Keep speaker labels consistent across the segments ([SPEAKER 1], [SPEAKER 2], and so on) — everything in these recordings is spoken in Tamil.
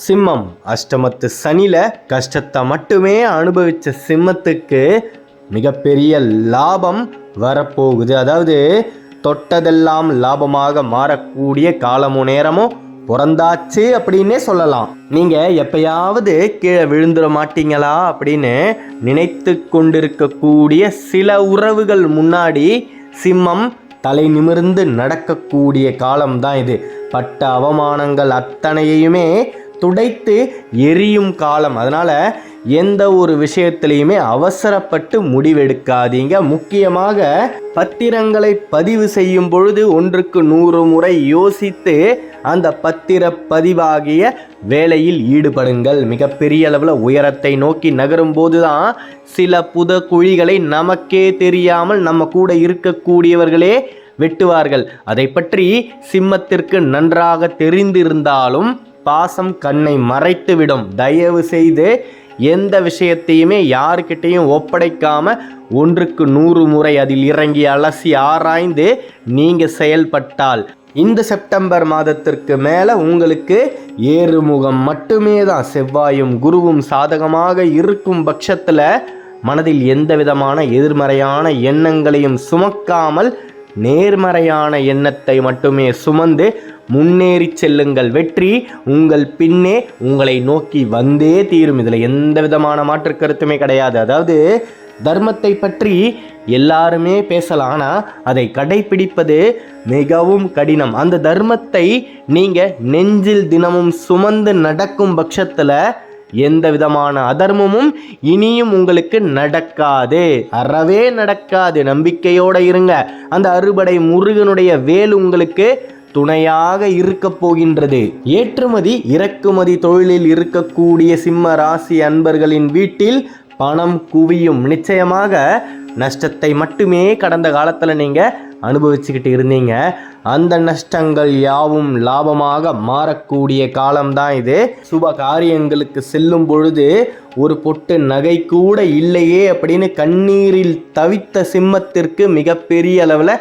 [SPEAKER 1] சிம்மம். அஷ்டமத்து சனியில் கஷ்டத்தை மட்டுமே அனுபவிச்ச சிம்மத்துக்கு மிகப்பெரிய லாபம் வரப்போகுது. அதாவது தொட்டதெல்லாம் லாபமாக மாறக்கூடிய காலமும் நேரமும் பிறந்தாச்சு அப்படின்னே சொல்லலாம். நீங்க எப்பயாவது கீழே விழுந்துட மாட்டீங்களா அப்படின்னு நினைத்து கொண்டிருக்கக்கூடிய சில உறவுகள் முன்னாடி சிம்மம் தலை நிமிர்ந்து நடக்கக்கூடிய காலம்தான் இது. பட்ட அவமானங்கள் அத்தனையுமே துடைத்து எரியும் காலம். அதனால் எந்த ஒரு விஷயத்திலையுமே அவசரப்பட்டு முடிவெடுக்காதீங்க. முக்கியமாக பத்திரங்களை பதிவு செய்யும் பொழுது ஒன்றுக்கு நூறு முறை யோசித்து அந்த பத்திர பதிவாகிய வேலையில் ஈடுபடுங்கள். மிகப்பெரிய அளவில் உயரத்தை நோக்கி நகரும் போதுதான் சில புத குழிகளை நமக்கே தெரியாமல் நம்ம கூட இருக்கக்கூடியவர்களே வெட்டுவார்கள். அதை பற்றி சிம்மத்திற்கு நன்றாக தெரிந்திருந்தாலும் பாசம் கண்ணை மறைத்துவிடும். தயவு செய்து எந்த விஷயத்தையுமே யாருக்கிட்டையும் ஒப்படைக்காம ஒன்றுக்கு நூறு முறை அதில் இறங்கி அலசி ஆராய்ந்து நீங்க செயல்பட்டால் இந்த செப்டம்பர் மாதத்திற்கு மேலே உங்களுக்கு ஏறுமுகம் மட்டுமே தான். செவ்வாயும் குருவும் சாதகமாக இருக்கும் பட்சத்தில் மனதில் எந்த விதமான எதிர்மறையான எண்ணங்களையும் சுமக்காமல் நேர்மறையான எண்ணத்தை மட்டுமே சுமந்து முன்னேறி செல்லுங்கள். வெற்றி உங்கள் பின்னே உங்களை நோக்கி வந்தே தீரும். இதில் எந்த விதமான மாற்று கருத்துமே கிடையாது. அதாவது தர்மத்தை பற்றி எல்லாருமே பேசலாம். ஆனால் அதை கடைபிடிப்பது மிகவும் கடினம். அந்த தர்மத்தை நீங்கள் நெஞ்சில் தினமும் சுமந்து நடக்கும் பட்சத்தில் எந்த விதமான அதர்மமும் இனியும் உங்களுக்கு நடக்காது. அறவே நடக்காது. நம்பிக்கையோட இருங்க. அந்த அறுபடை முருகனுடைய வேல் உங்களுக்கு துணையாக இருக்க போகின்றது. ஏற்றுமதி இறக்குமதி தொழிலில் இருக்கக்கூடிய சிம்ம ராசி அன்பர்களின் வீட்டில் பணம் குவியும். நிச்சயமாக நஷ்டத்தை மட்டுமே கடந்த காலத்தில் நீங்கள் அனுபவிச்சுக்கிட்டு இருந்தீங்க. அந்த நஷ்டங்கள் யாவும் லாபமாக மாறக்கூடிய காலம்தான் இது. சுப காரியங்களுக்கு செல்லும் பொழுது ஒரு பொட்டு நகை கூட இல்லையே அப்படின்னு கண்ணீரில் தவித்த சிம்மத்திற்கு மிகப்பெரிய அளவில்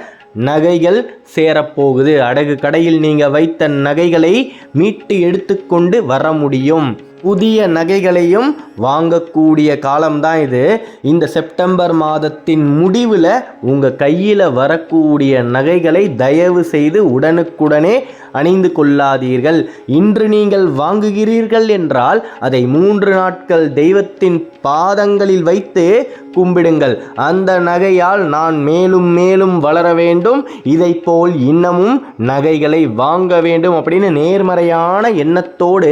[SPEAKER 1] நகைகள் சேரப்போகுது. அடகு கடையில் நீங்கள் வைத்த நகைகளை மீட்டு எடுத்துக்கொண்டு வர முடியும். புதிய நகைகளையும் வாங்கக்கூடிய காலம்தான் இது. இந்த செப்டம்பர் மாதத்தின் முடிவில் உங்கள் கையில் வரக்கூடிய நகைகளை தயவு செய்து உடனுக்குடனே அணிந்து கொள்ளாதீர்கள். இன்று நீங்கள் வாங்குகிறீர்கள் என்றால் அதை மூன்று நாட்கள் தெய்வத்தின் பாதங்களில் வைத்து கும்பிடுங்கள். அந்த நகையால் நான் மேலும் மேலும் வளர வேண்டும். இதை போல் இன்னமும் நகைகளை வாங்க வேண்டும் அப்படின்னு நேர்மறையான எண்ணத்தோடு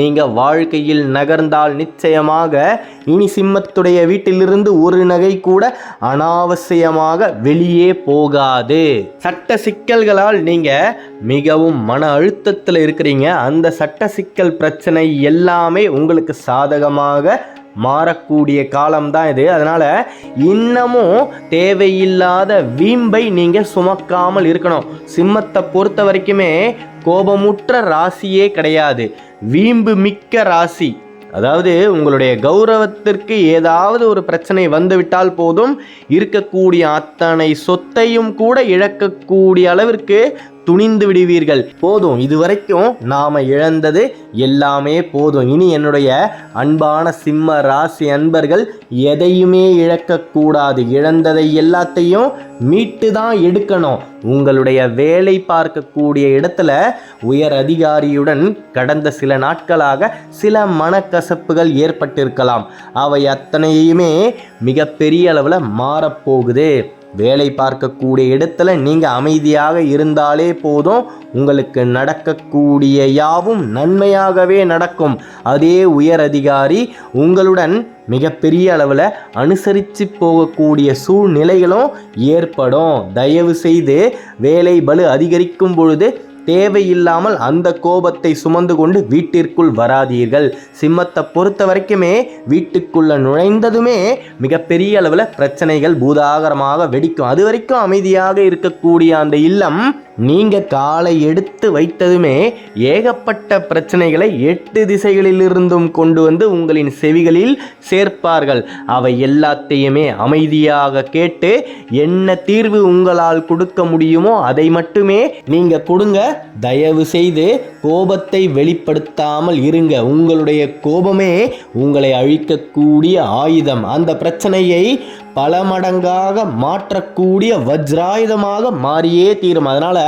[SPEAKER 1] நீங்கள் வாழ்க்கையில் நகர்ந்தால் நிச்சயமாக இனி சிம்மத்துடைய வீட்டிலிருந்து ஒரு நகை கூட அனாவசியமாக வெளியே போகாது. சட்ட சிக்கல்களால் நீங்கள் மிகவும் மன அழுத்தத்தில் இருக்கிறீங்க. அந்த சட்ட சிக்கல் பிரச்சனை எல்லாமே உங்களுக்கு சாதகமாக மாறக்கூடிய காலம்தான் இது. அதனால் இன்னமும் தேவையில்லாத வீம்பை நீங்கள் சுமக்காமல் இருக்கணும். சிம்மத்தை பொறுத்த வரைக்குமே கோபமுற்ற ராசியே கிடையாது. வீம்பு மிக்க ராசி. அதாவது உங்களுடைய கௌரவத்திற்கு ஏதாவது ஒரு பிரச்சனை வந்துவிட்டால் போதும் இருக்கக்கூடிய அத்தனை சொத்தையும் கூட இழக்கக்கூடிய அளவிற்கு துணிந்து விடுவீர்கள். போதும் இதுவரைக்கும் நாம இழந்தது எல்லாமே போதும். இனி என்னுடைய அன்பான சிம்ம ராசி அன்பர்கள் எதையுமே இழக்கக்கூடாது இழந்ததை எல்லாத்தையும் மீட்டு தான் எடுக்கணும். உங்களுடைய வேலை பார்க்கக்கூடிய இடத்துல உயர் அதிகாரியுடன் கடந்த சில நாட்களாக சில மனக்கசப்புகள் ஏற்பட்டிருக்கலாம். அவை அத்தனையுமே மிகப்பெரிய அளவில் மாறப்போகுது. வேலை பார்க்கக்கூடிய இடத்துல நீங்கள் அமைதியாக இருந்தாலே போதும். உங்களுக்கு நடக்கக்கூடிய யாவும் நன்மையாகவே நடக்கும். அதே உயர் அதிகாரி உங்களுடன் மிகப்பெரிய அளவில் அனுசரித்து போகக்கூடிய சூழ்நிலைகளும் ஏற்படும். தயவு செய்து வேலை பலு அதிகரிக்கும் பொழுது தேவையில்லாமல் அந்த கோபத்தை சுமந்து கொண்டு வீட்டிற்குள் வராதீர்கள். சிம்மத்தை பொறுத்த வரைக்குமே வீட்டுக்குள்ளே நுழைந்ததுமே மிகப்பெரிய அளவில் பிரச்சனைகள் பூதாகரமாக வெடிக்கும். அது வரைக்கும் அமைதியாக இருக்கக்கூடிய அந்த இல்லம் நீங்கள் காலை எடுத்து வைத்ததுமே ஏகப்பட்ட பிரச்சனைகளை எட்டு திசைகளிலிருந்தும் கொண்டு வந்து உங்களின் செவிகளில் சேர்ப்பார்கள். அவை எல்லாத்தையுமே அமைதியாக கேட்டு என்ன தீர்வு உங்களால் கொடுக்க முடியுமோ அதை மட்டுமே நீங்கள் கொடுங்க. தயவு செய்து கோபத்தை வெளிப்படுத்தாமல் இருங்க. உங்களுடைய கோபமே உங்களை அழிக்கக்கூடிய ஆயுதம். அந்த பிரச்சனையை பல மடங்காக மாற்றக்கூடிய வஜ்ராயுதமாக மாறியே தீரும். அதனால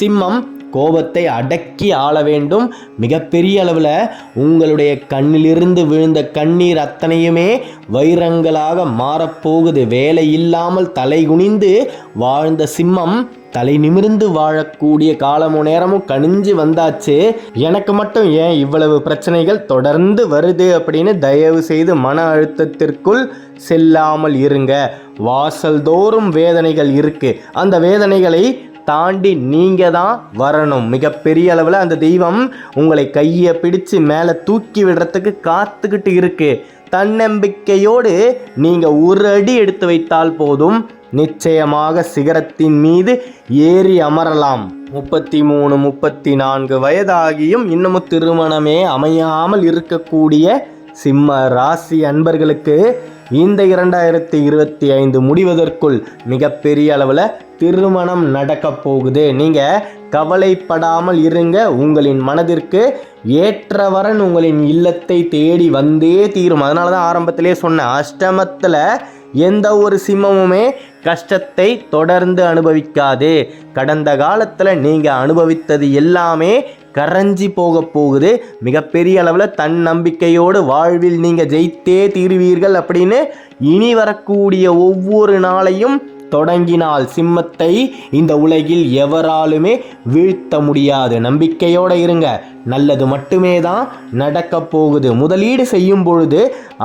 [SPEAKER 1] சிம்மம் கோபத்தை அடக்கி ஆள வேண்டும். மிகப்பெரிய அளவில் உங்களுடைய கண்ணிலிருந்து விழுந்த கண்ணீர் அத்தனையுமே வைரங்களாக மாறப்போகுது. வேலை இல்லாமல் தலை குனிந்து வாழ்ந்த சிம்மம் தலை நிமிர்ந்து வாழக்கூடிய காலமும் நேரமும் கணிஞ்சு வந்தாச்சு எனக்கு மட்டும் ஏன் இவ்வளவு பிரச்சனைகள் தொடர்ந்து வருது அப்படின்னு தயவு செய்து மன அழுத்தத்திற்குள் செல்லாமல் இருங்க. வாசல் தோறும் வேதனைகள் இருக்கு. அந்த வேதனைகளை தாண்டி நீங்க தான் வரணும். மிகப்பெரிய அளவில் அந்த தெய்வம் உங்களை கையை பிடிச்சு மேலே தூக்கி விடுறதுக்கு காத்துக்கிட்டு இருக்கு. தன்னம்பிக்கையோடு நீங்கள் ஒரு அடி எடுத்து வைத்தால் போதும். நிச்சயமாக சிகரத்தின் மீது ஏறி அமரலாம். முப்பத்தி மூணு முப்பத்தி நான்கு வயதாகியும் இன்னமும் திருமணமே அமையாமல் இருக்கக்கூடிய சிம்ம ராசி அன்பர்களுக்கு இந்த இரண்டாயிரத்தி இருபத்தி ஐந்து முடிவதற்குள் மிகப்பெரிய அளவில் திருமணம் நடக்க போகுது. நீங்கள் கவலைப்படாமல் இருங்க. உங்களின் மனதிற்கு ஏற்றவரன் உங்களின் இல்லத்தை தேடி வந்தே தீரும். அதனால தான் ஆரம்பத்திலே சொன்னேன் அஷ்டமத்தில் எந்த ஒரு சிம்மமுமே கஷ்டத்தை தொடர்ந்து அனுபவிக்காது. கடந்த காலத்தில் நீங்கள் அனுபவித்தது எல்லாமே கரைஞ்சி போக போகுது. மிகப்பெரிய அளவில் தன்னம்பிக்கையோடு வாழ்வில் நீங்கள் ஜெயித்தே தீருவீர்கள் அப்படின்னு இனி வரக்கூடிய ஒவ்வொரு நாளையும் தொடங்கினால் சிம்மத்தை இந்த உலகில் எவராலுமே வீழ்த்த முடியாது. நம்பிக்கையோடு இருங்க. நல்லது மட்டுமே தான் நடக்க போகுது. முதலீடு செய்யும் பொழுது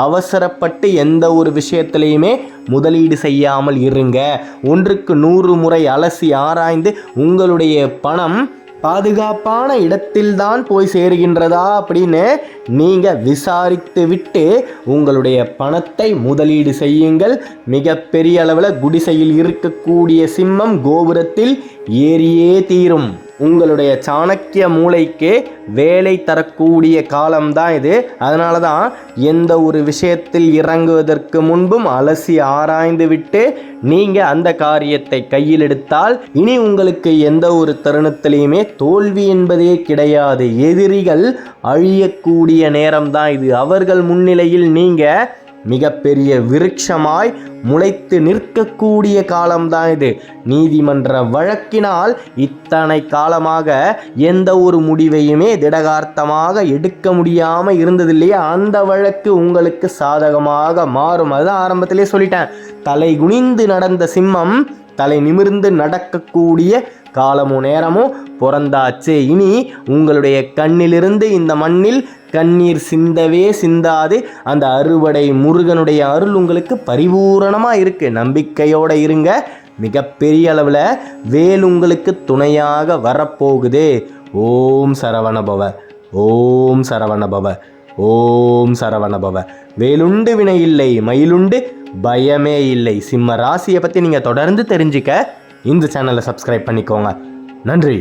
[SPEAKER 1] அவசரப்பட்டு எந்த ஒரு விஷயத்திலையுமே முதலீடு செய்யாமல் இருங்க. ஒன்றுக்கு நூறு முறை அலசி ஆராய்ந்து உங்களுடைய பணம் பாதுகாப்பான இடத்தில்தான் போய் சேருகின்றதா அப்படின்னு நீங்கள் விசாரித்து விட்டு உங்களுடைய பணத்தை முதலீடு செய்யுங்கள். மிகப்பெரிய அளவில் குடிசையில் இருக்கக்கூடிய சிம்மம் கோபுரத்தில் ஏறியே தீரும். உங்களுடைய சாணக்கிய மூளைக்கு வேலை தரக்கூடிய காலம்தான் இது. அதனால தான் எந்த ஒரு விஷயத்தில் இறங்குவதற்கு முன்பும் அலசி ஆராய்ந்து விட்டு நீங்கள் அந்த காரியத்தை கையில் எடுத்தால் இனி உங்களுக்கு எந்த ஒரு தருணத்திலையுமே தோல்வி என்பதே கிடையாது. எதிரிகள் அழியக்கூடிய நேரம்தான் இது. அவர்கள் முன்னிலையில் நீங்கள் மிகப்பெரிய விருட்சமாய் முளைத்து நிற்கக்கூடிய காலம்தான் இது. நீதிமன்ற வழக்கினால் இத்தனை காலமாக எந்த ஒரு முடிவையுமே திடகார்த்தமாக எடுக்க முடியாமல் இருந்தது இல்லையா அந்த வழக்கு உங்களுக்கு சாதகமாக மாறும். அதுதான் ஆரம்பத்திலே சொல்லிட்டேன். தலை குனிந்து நடந்த சிம்மம் தலை நிமிர்ந்து நடக்கக்கூடிய காலமும் நேரமும் பிறந்தாச்சு. இனி உங்களுடைய கண்ணிலிருந்து இந்த மண்ணில் கண்ணீர் சிந்தவே சிந்தாது. அந்த அறுவடை முருகனுடைய அருள் உங்களுக்கு பரிபூரணமாக இருக்குது நம்பிக்கையோடு இருங்க. மிகப்பெரிய அளவில் வேல் உங்களுக்கு துணையாக வரப்போகுது. ஓம் சரவணபவ. ஓம் சரவணபவ. ஓம் சரவணபவ. வேலுண்டு வினை இல்லை மயிலுண்டு பயமே இல்லை. சிம்ம ராசியை பற்றி நீங்கள் தொடர்ந்து தெரிஞ்சுக்க இந்த சேனலை சப்ஸ்கிரைப் பண்ணிக்கோங்க. நன்றி.